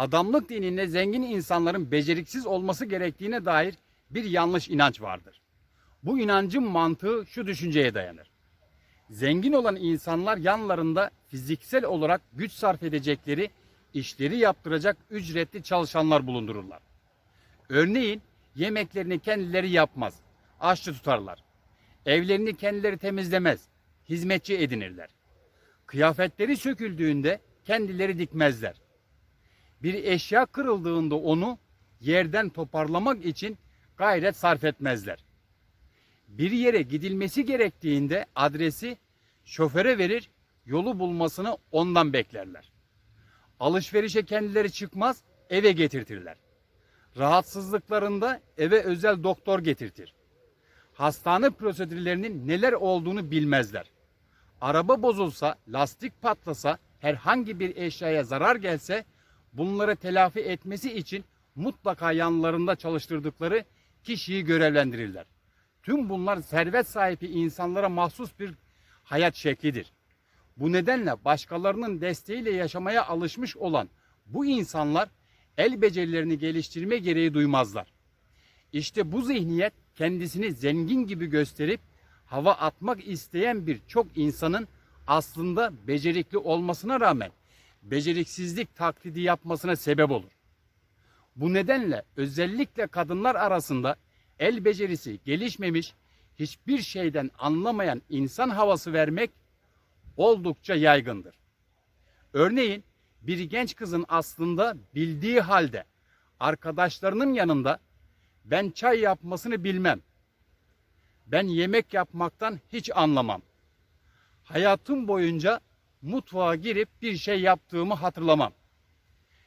adamlık dininde zengin insanların beceriksiz olması gerektiğine dair bir yanlış inanç vardır. Bu inancın mantığı şu düşünceye dayanır. Zengin olan insanlar yanlarında fiziksel olarak güç sarf edecekleri işleri yaptıracak ücretli çalışanlar bulundururlar. Örneğin yemeklerini kendileri yapmaz, aşçı tutarlar. Evlerini kendileri temizlemez, hizmetçi edinirler. Kıyafetleri söküldüğünde kendileri dikmezler. Bir eşya kırıldığında onu yerden toparlamak için gayret sarf etmezler. Bir yere gidilmesi gerektiğinde adresi şoföre verir, yolu bulmasını ondan beklerler. Alışverişe kendileri çıkmaz, eve getirtirler. Rahatsızlıklarında eve özel doktor getirtir. Hastane prosedürlerinin neler olduğunu bilmezler. Araba bozulsa, lastik patlasa, herhangi bir eşyaya zarar gelse bunları telafi etmesi için mutlaka yanlarında çalıştırdıkları kişiyi görevlendirirler. Tüm bunlar servet sahibi insanlara mahsus bir hayat şeklidir. Bu nedenle başkalarının desteğiyle yaşamaya alışmış olan bu insanlar el becerilerini geliştirme gereği duymazlar. İşte bu zihniyet kendisini zengin gibi gösterip hava atmak isteyen birçok insanın aslında becerikli olmasına rağmen beceriksizlik taklidi yapmasına sebep olur. Bu nedenle özellikle kadınlar arasında el becerisi gelişmemiş, hiçbir şeyden anlamayan insan havası vermek oldukça yaygındır. Örneğin bir genç kızın aslında bildiği halde arkadaşlarının yanında ben çay yapmasını bilmem. Ben yemek yapmaktan hiç anlamam. Hayatım boyunca mutfağa girip bir şey yaptığımı hatırlamam.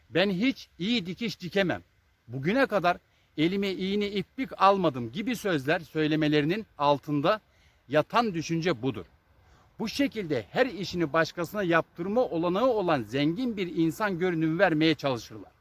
Ben hiç iyi dikiş dikemem. Bugüne kadar elime iğne iplik almadım gibi sözler söylemelerinin altında yatan düşünce budur. Bu şekilde her işini başkasına yaptırma olanağı olan zengin bir insan görünümü vermeye çalışırlar.